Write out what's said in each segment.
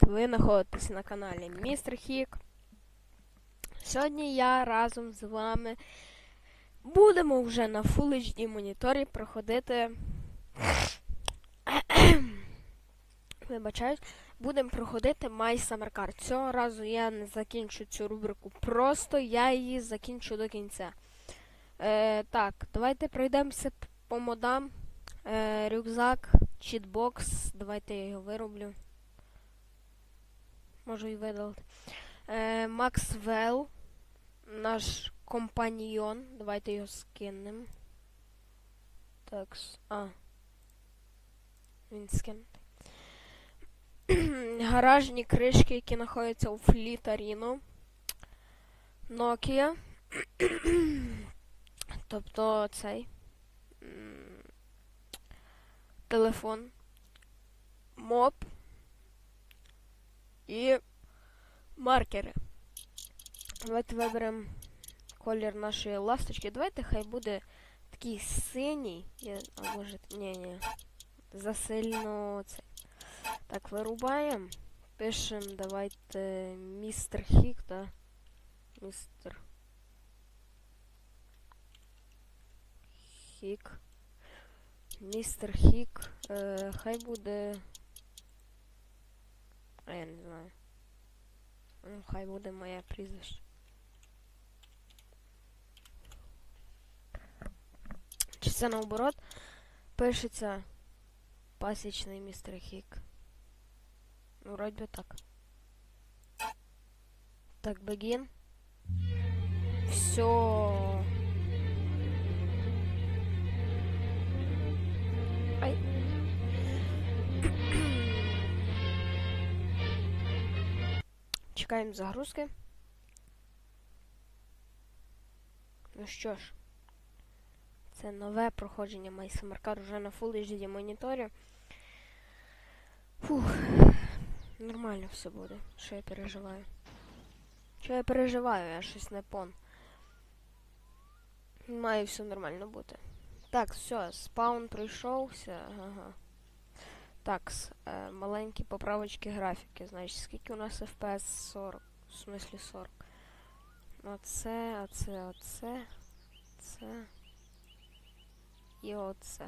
Ви знаходитесь на каналі Містер Хік. Сьогодні я разом з вами будемо вже на Full HD моніторі проходити. Вибачаюсь, будемо проходити My Summer Car. Цього разу я не закінчу цю рубрику. Просто я її закінчу до кінця. Е, так, давайте пройдемося по модам. Е, рюкзак, чітбокс. Давайте я його вироблю. Можу і видалити. Е, Максвелл, наш компаньйон. Давайте його скинемо. Так, а. Він скинутий. Гаражні кришки, які знаходяться у Флітаріно. Nokia. тобто цей. Телефон. Моп. І маркери. Давайте виберемо колір нашої ласточки. Давайте хай буде такий синій. Я, а може. Ні, ні. Засильно це. Так, вирубаємо. Пишемо, давайте містер Хік, да? Містер Хік. Містер Хік. Е, хай буде. А я не знаю. Ну, хай буде моє прізвище. Чи це наоборот? Пишеться пасічний містер Хік. Ну, вроді би так. Так, begin. Все. Ай. Чекаємо загрузки. Ну що ж, це нове проходження My Summer Car вже на Full HD моніторі. Фух, нормально все буде. Що я переживаю? Що я переживаю, я щось не пон. Має все нормально бути. Так, все, спаун пройшовся. Ага. Так, е, маленькі поправочки графіки. Значить, скільки у нас FPS 40. В смислі 40. Оце, оце, оце. Це. І оце.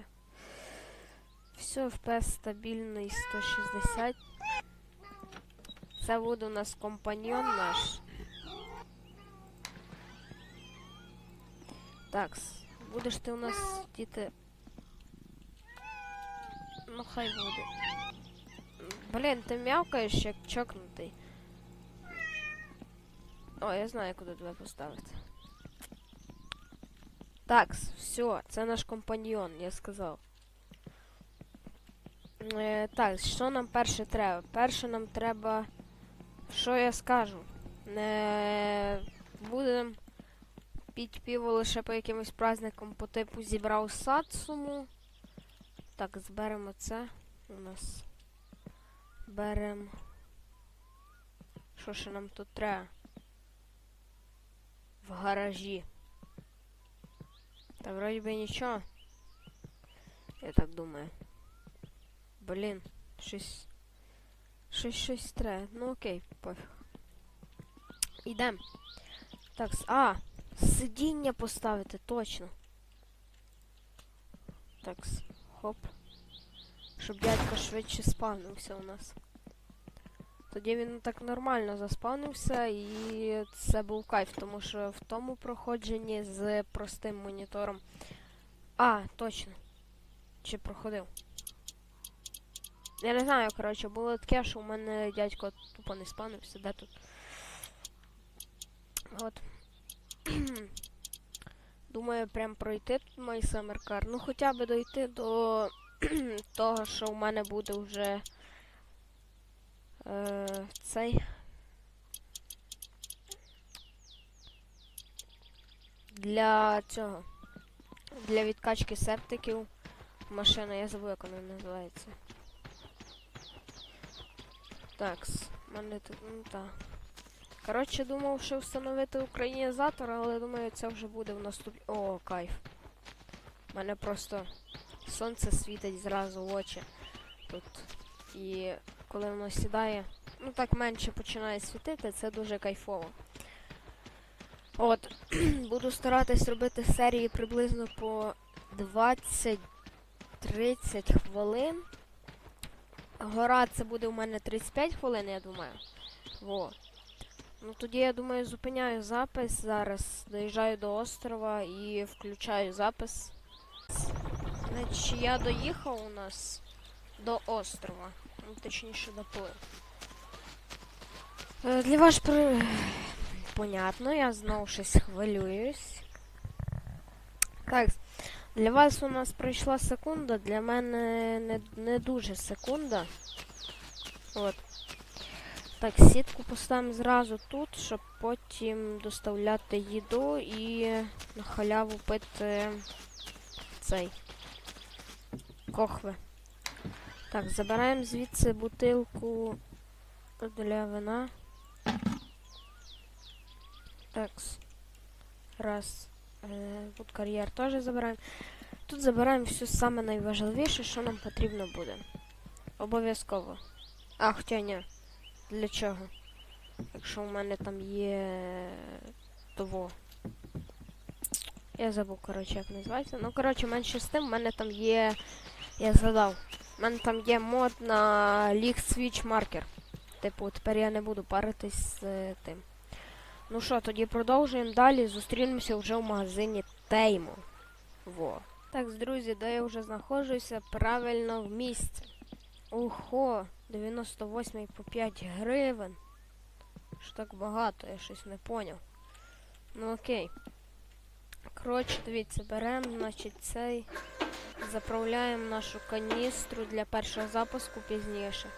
Все, FPS стабільний 160. Це буде у нас компаньйон наш. Так, будеш ти у нас діти. Ну хай буде. Блін, ти м'явкаєш як чокнутий. О, я знаю, куди тебе поставити. Так, все, це наш компаньйон, я сказав. Е, так, що нам перше треба? Перше нам треба. Що я скажу? Не будемо піть пиво лише по якимось праздникам по типу зібрав садсуму. Так, зберемо це у нас. Беремо. Що ще нам тут треба? В гаражі. Та вроді би нічого. Я так думаю. Блін, щось. Щось щось треба. Ну окей, пофіг. Ідем. Так, а, сидіння поставити, точно. Так, с- хоп. Щоб дядько швидше спавнився у нас. Тоді він так нормально заспавнився і це був кайф, тому що в тому проходженні з простим монітором. А, точно. Чи проходив? Я не знаю, коротше, було таке, що у мене дядько тупо не спавнився, де тут. От. Думаю, прям пройти тут мій Car. Ну хоча б дойти до того, що у мене буде вже е, цей. Для цього. Для відкачки септиків. Машина, я забув, як вона називається. Так, в мене тут, ну так. Коротше, думав, що встановити українізатор, але думаю, це вже буде в наступній. О, кайф. У мене просто сонце світить зразу в очі тут. І коли воно сідає, ну так менше починає світити, це дуже кайфово. От, буду старатись робити серії приблизно по 20-30 хвилин. Гора це буде у мене 35 хвилин, я думаю. Во. Ну тоді я думаю, зупиняю запис зараз, доїжджаю до острова і включаю запис. Значить, я доїхав у нас до острова. Ну, точніше доплив. Е, Для вас при... понятно, я знову щось хвилююсь. Так, для вас у нас пройшла секунда, для мене не, не дуже секунда. От. Так, сітку поставимо зразу тут, щоб потім доставляти їду і на халяву пити цей кохви. Так, забираємо звідси бутилку для вина. Такс. Раз. Е, тут кар'єр теж забираємо. Тут забираємо все саме найважливіше, що нам потрібно буде. Обов'язково. А, хоча ні. Для чого? Якщо у мене там є того. Я забув, коротше, як називається. Ну, коротше, менше з тим, в мене там є. Я згадав. У мене там є мод на League Switch Marker. Типу, тепер я не буду паритись з е, тим. Ну що, тоді продовжуємо далі. Зустрінемося вже в магазині Теймо. Во. Так, друзі, де я вже знаходжуся правильно в місці. Ого, 98 по 5 гривень. Що так багато, я щось не поняв. Ну окей. Коротше, дивіться, беремо, значить, цей. Заправляємо нашу каністру для першого запуску пізніше.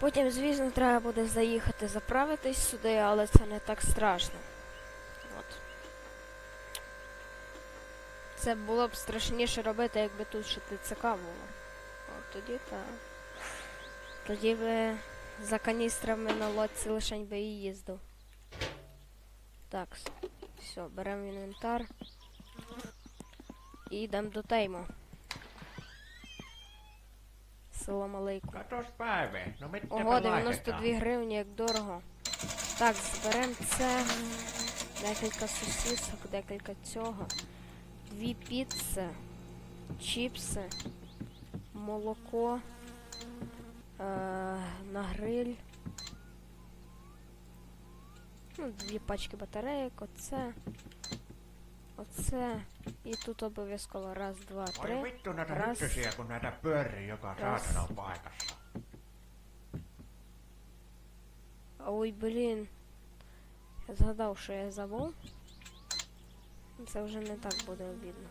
Потім, звісно, треба буде заїхати заправитись сюди, але це не так страшно. От. Це було б страшніше робити, якби тут ще ТЦК було. От тоді так. Тоді би за каністрами на лодці лишень би і їздив. Так, все, беремо інвентар. І йдемо до Тейму. Салам алейкум. Mitä Ого, 92 гривні, як дорого. Так, зберемо це. Декілька сосисок, декілька цього. Дві піци, чіпси, молоко на гриль. Ну, дві пачки батарейок, оце. Оце. І тут обов'язково раз, два, три. vittu näitä Ras. hyttysiä, kun näitä pyörii joka Ras. saatana paikassa. Ой, блін. Я згадав, що я забув. Це вже не так буде обідно.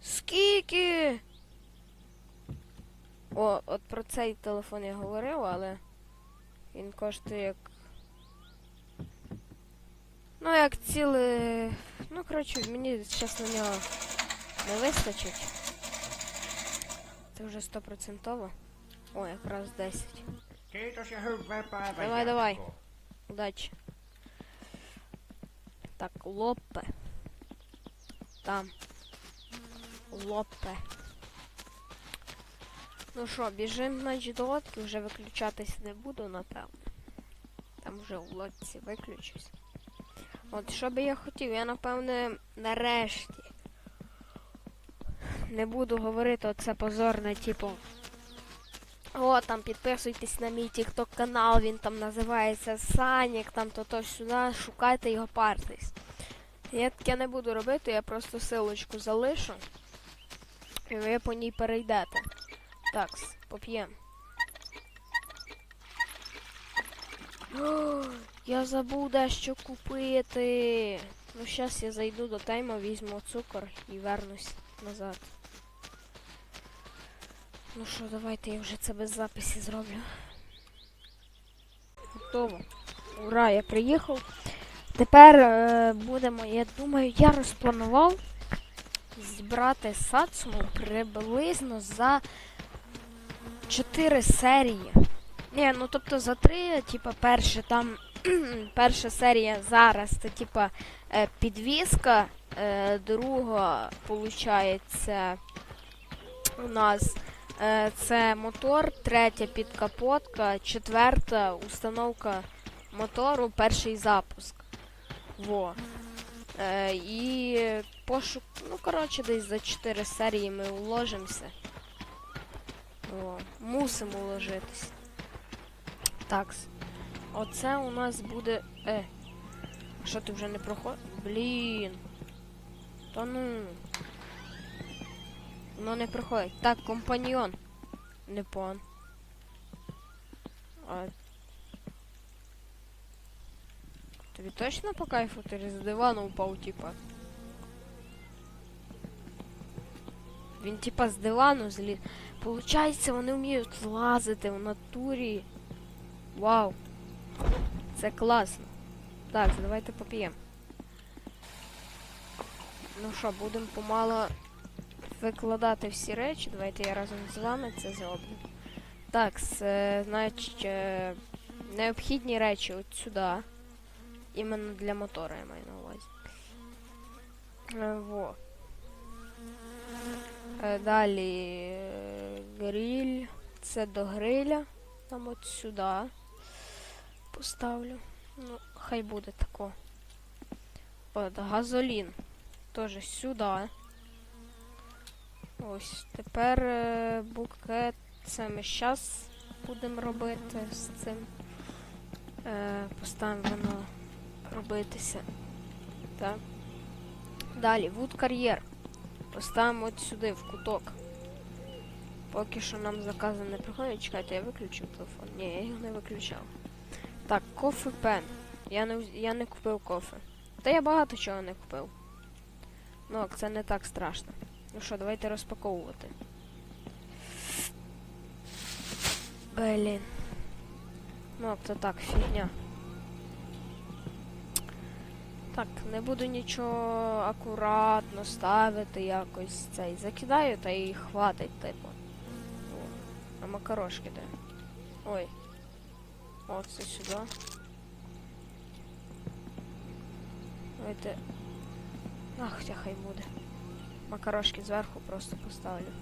Скільки? О, от про цей телефон я говорив, але він коштує як. Ну, як ціле. Ну, коротше, мені зараз на нього не вистачить. Це вже стопроцентово. О, якраз 10. Kiitos ja hyvää päivää Давай, давай. Удачі. Так, лопе. Там. Лопе. Ну що, біжимо, значить, до лодки, вже виключатись не буду, напевно. Там вже в лодці виключусь. От що би я хотів, я напевне нарешті не буду говорити оце позорне, типу. О, там підписуйтесь на мій тікток канал, він там називається Санік, там то то сюди, шукайте його партись. Я таке не буду робити, я просто силочку залишу. І ви по ній перейдете. Так, поп'ємо. Я забув дещо купити. Ну, зараз я зайду до тайма, візьму цукор і вернусь назад. Ну що, давайте я вже це без записі зроблю. Готово. Ура, я приїхав. Тепер е, будемо, я думаю, я розпланував зібрати сацму приблизно за 4 серії. Ні, ну тобто за 3, типа, перше там перша серія зараз, це типа е, підвіска, е, друга, виходить, у нас Е, це мотор, третя підкапотка, четверта установка мотору, перший запуск. Во. І пошук, ну коротше, десь за 4 серії ми уложимося. О, мусимо уложитись. Так. Оце у нас буде. Е. Що ти вже не проходиш? Блін. Та ну. Воно не проходить. Так, компаньйон. Не пон. А... Тобі точно по кайфу ти з дивану упав, типа? Він типа з дивану зліз. Получається, вони вміють злазити в натурі. Вау. Це класно. Так, давайте поп'ємо. Ну що, будемо помало викладати всі речі. Давайте я разом з вами це зроблю. Так, с, е, значить, е, необхідні речі от сюди. Іменно для мотора я маю на увазі. Е, во. Е, далі е, гриль. Це до гриля. Там от сюди. Поставлю. Ну, хай буде тако. От, газолін. Тоже сюди. Ось. Тепер е, букет. Це ми зараз будемо робити з цим. Поставимо воно робитися. Так. Далі, вуд кар'єр. Поставимо от сюди, в куток. Поки що нам закази не приходять. Чекайте, я виключив телефон. Ні, я його не виключав. Так, кофе пен. Я не, я не купив кофе. Та я багато чого не купив. Ну, це не так страшно. Ну що, давайте розпаковувати. Блін. Ну, то так, фігня. Так, не буду нічого акуратно ставити якось цей. Закидаю та і хватить, типу. О, а макарошки де? Ой. О, це сюди. Давайте. Ах, хоча хай буде. Макарошки зверху просто поставлю.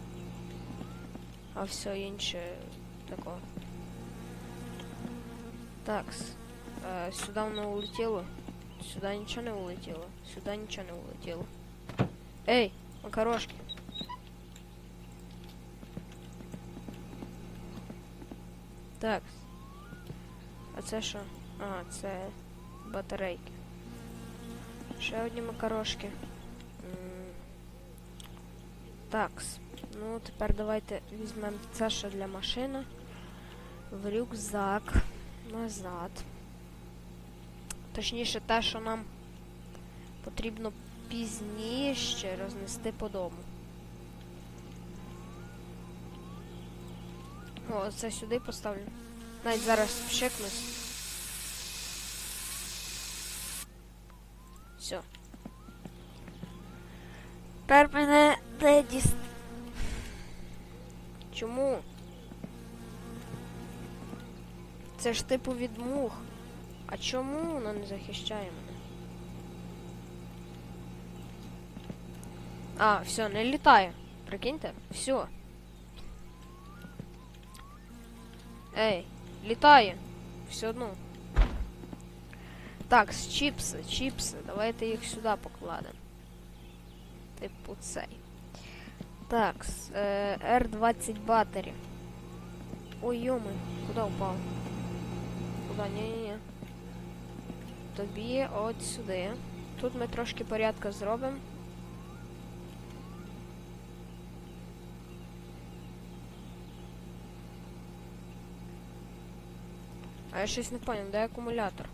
А все інше тако. Такс. Е, сюди воно улетіло. Сюда ничего не улетело. Сюда ничего не улетело. Эй, макарошки. Так. А це що? А, це батарейки. Ще одні макарошки. Такс. Ну, тепер давайте візьмемо це, що для машини. В рюкзак. Назад. Точніше, те, що нам потрібно пізніше рознести по дому. О, це сюди поставлю. Навіть зараз вшикнусь. Все. Тепер мене де діс... Чому? Це ж типу від мух. А чому воно не захищає мене? А, все, не літає. Прикиньте, все. Ей, літає. Все одно. Так, з чіпси, чіпси. Давайте їх сюди покладемо. Типу цей. Так, е, R20 батарі. Ой, йоми, куди упав? Куди? Ні-ні-ні. Тобі от сюди. Тут ми трошки порядку зробимо. А я щось не поняв, де акумулятор?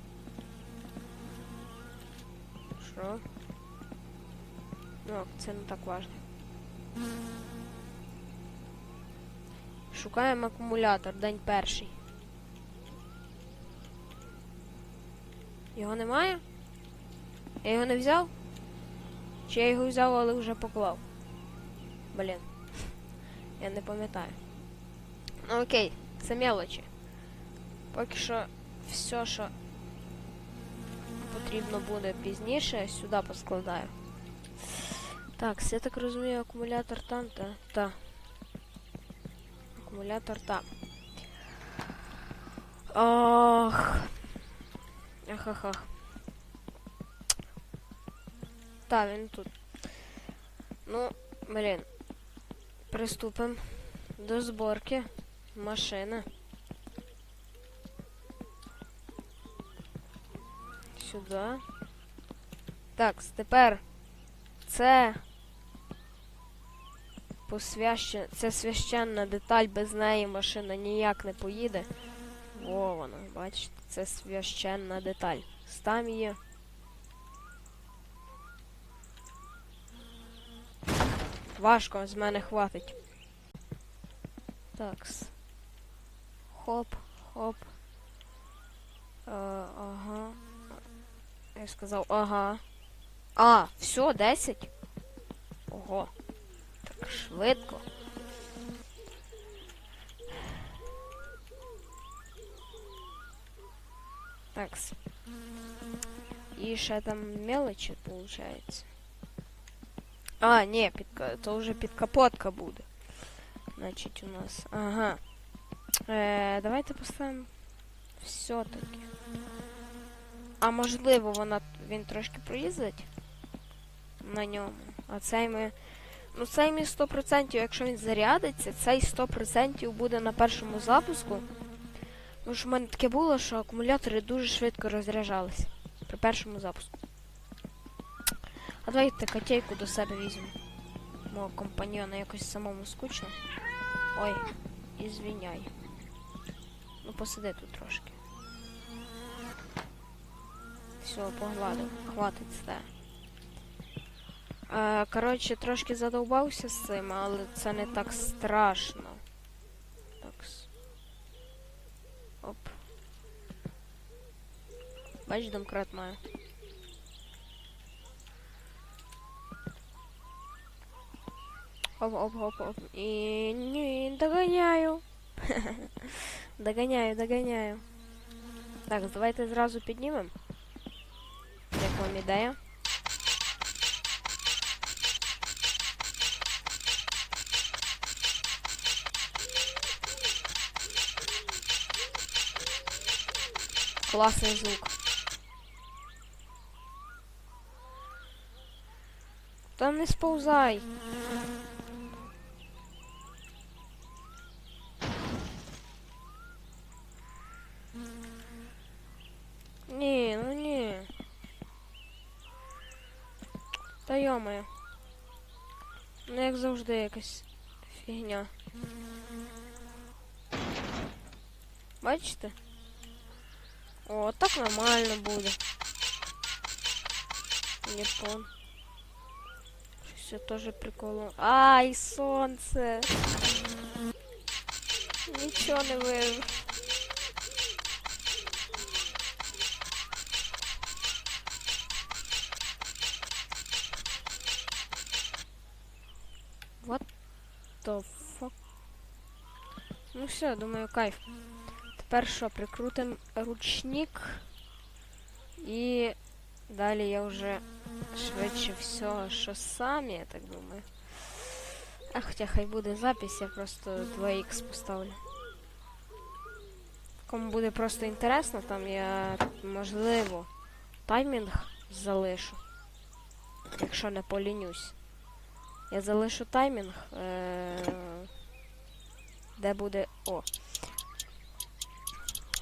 Що? Ну, це не так важно. Шукаємо акумулятор, день перший. Його немає? Я його не взяв? Чи я його взяв, але вже поклав? Блін. Я не пам'ятаю. Ну окей, це мелочі. Поки що все, що потрібно буде пізніше, сюди поскладаю. Так, я так розумію, акумулятор там, та. Та. акумулятор там. Ах. Ахахах. Та, він тут. Ну, блін. Приступимо до зборки машини. Сюди. Так, тепер це посвящен... це священна деталь, без неї машина ніяк не поїде. Во вона, бачите, це священна деталь. Стам її. Важко, з мене хватить. Такс. Хоп, хоп. Е, ага. Я сказав, ага. А, все, 10. Ого. Так швидко. Такс. І ще там мелочі, виходить. А, ні, під, ка- то вже підкапотка буде. Значить, у нас. Ага. Е, давайте поставимо все-таки. А можливо, вона він трошки проїздить на ньому. А цей ми. Ну, цей ми 100%, якщо він зарядиться, цей 100% буде на першому запуску. Тому що в мене таке було, що акумулятори дуже швидко розряджалися при першому запуску. А давайте котейку до себе візьмемо. Мого компаньйона якось самому скучно. Ой, ізвиняй. Ну посиди тут трошки. Все, погладив. Хватить сте. Е, коротше, трошки задовбався з цим, але це не так страшно. Бач, домкрат маю. Оп, оп, оп, оп. І ні, доганяю. доганяю, доганяю. Так, давайте зразу піднімемо. Як вам ідея? Класний звук. Там не сповзай. Ні, ну ні. Та йомаю. Ну як завжди якась фігня. Бачите? О, так нормально буде. Япон. Я теж приколу. Ай, сонце! Нічого не вижу. What the fuck? Ну все, думаю, кайф. Тепер що, прикрутимо ручник. І далі я вже швидше всього, що сам, я так думаю. А хоча хай буде запись, я просто 2х поставлю. Кому буде просто інтересно, там я можливо таймінг залишу. Якщо не полінюсь. Я залишу таймінг, е- де буде. О!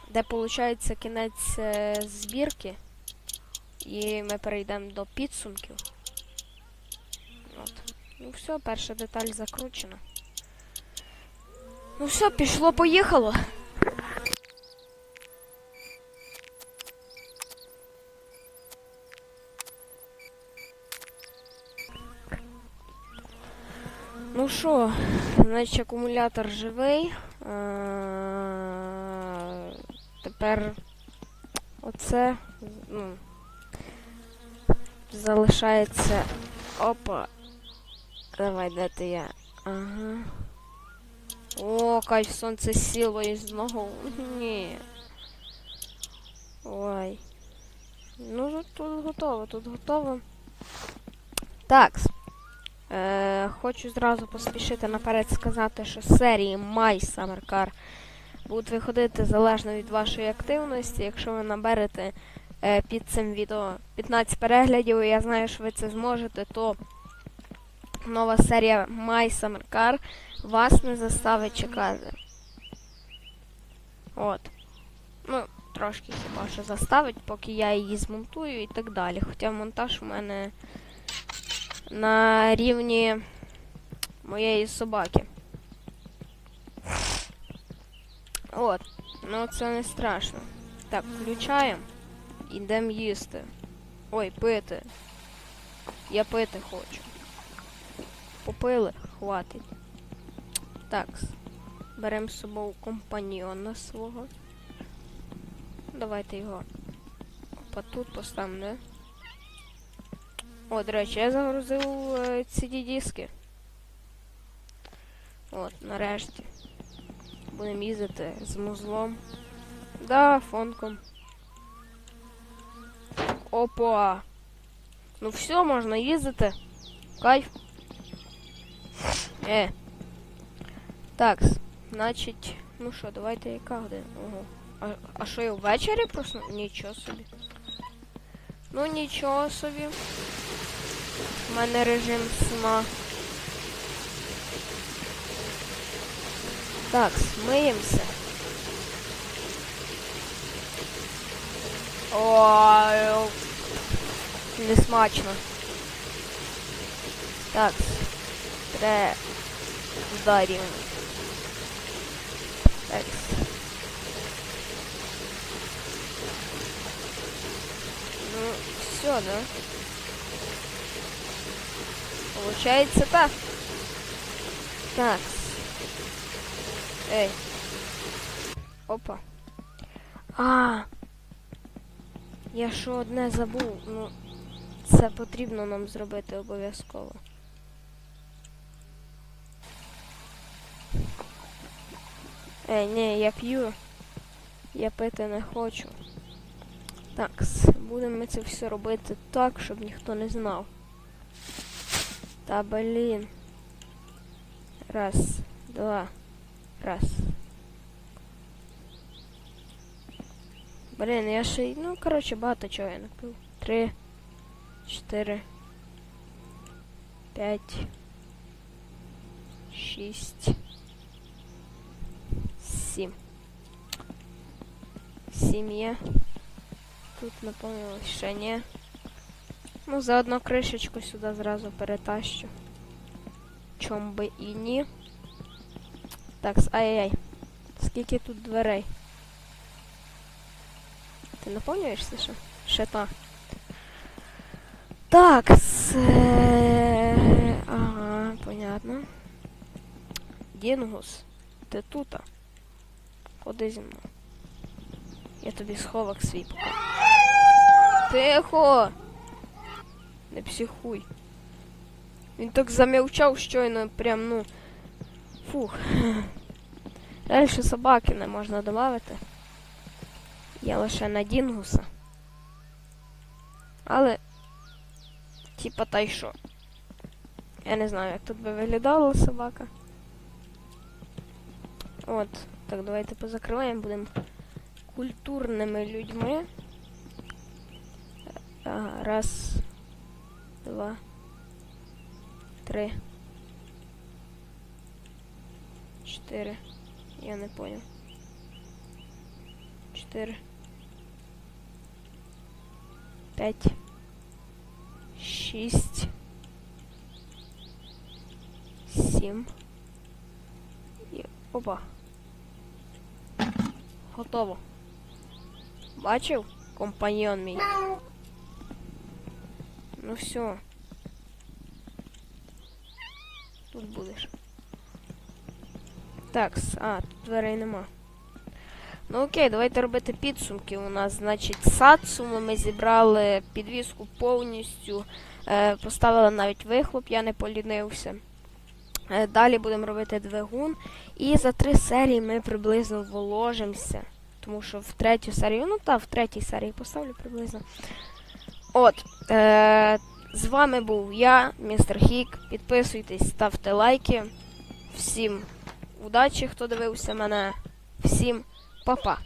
Де виходить кінець е, збірки. І ми перейдемо до підсумків. От. Ну все, перша деталь закручена. Ну все, пішло, поїхало. Ну що, значить акумулятор живий. Тепер оце ну, залишається. Опа. Давай, де ти я? Ага. О, кайф, сонце сіло і знову. Ні. Ой. Ну, тут- готово, тут готово. Так. Е, хочу зразу поспішити наперед сказати, що серії My Summer Car будуть виходити залежно від вашої активності. Якщо ви наберете під цим відео 15 переглядів, і я знаю, що ви це зможете, то нова серія My Summer Car вас не заставить чекати. От. Ну, трошки хіба що заставить, поки я її змонтую і так далі. Хоча монтаж у мене на рівні моєї собаки. От, ну це не страшно. Так, включаємо. Ідемо їсти. Ой, пити. Я пити хочу. Попили, хватить. Так. Беремо з собою компаньйона свого. Давайте його. Опа, тут поставимо, да? О, до речі, я загрузив е, cd диски. От, нарешті. Будемо їздити з музлом. Да, фонком. Опа! Ну все, можна їздити. Кайф. Е. Так, значить, ну що, давайте яка година? Ого. А, а що я ввечері просто? Нічого собі. Ну нічого собі. У мене режим сна. Так, смиємося. Ой, не смачно. Так, треба вдаримо. Так. Ну, все, да? Получается так. Так. Эй. Опа. А. Я що одне забув. Ну, це потрібно нам зробити обов'язково. Ей, ні, я п'ю. Я пити не хочу. Так, будемо ми це все робити так, щоб ніхто не знав. Та блін. Раз, два, раз. Блін, я ще. Ну, коротше, багато чого я напив. Три, чотири, п'ять, шість, сім. Сім є. Тут наповнилось ще ні. Ну, заодно кришечку сюди зразу перетащу. Чом би і ні. Так, ай-яй-яй. Скільки тут дверей? Ти наповнюєшся ще? Ще та. Так, с... е, Ага, понятно. Дінгус, ти тута. Ходи зі мною. Я тобі сховок свій покажу. Тихо! Не психуй. Він так замовчав щойно, прям, ну. Фух. Далі собаки не можна додати. Я лише на Дінгуса. Але. Типа та й що. Я не знаю, як тут би виглядала собака. От. Так, давайте позакриваємо, будемо культурними людьми. Ага, раз, два, три, чотири. Я не понял. Чотири. П'ять. Шість. Сім. І опа. Готово. Бачив? Компаньйон мій. Ну все. Тут будеш. Так, а, тут дверей нема. Ну окей, давайте робити підсумки. У нас, значить, садсуми ми зібрали підвіску повністю. Е, поставили навіть вихлоп, я не полінився. Е, далі будемо робити двигун. І за три серії ми приблизно вложимося. Тому що в третю серію, ну так, в третій серії поставлю приблизно. От. Е, З вами був я, містер Хік. Підписуйтесь, ставте лайки. Всім удачі, хто дивився мене. Всім papá.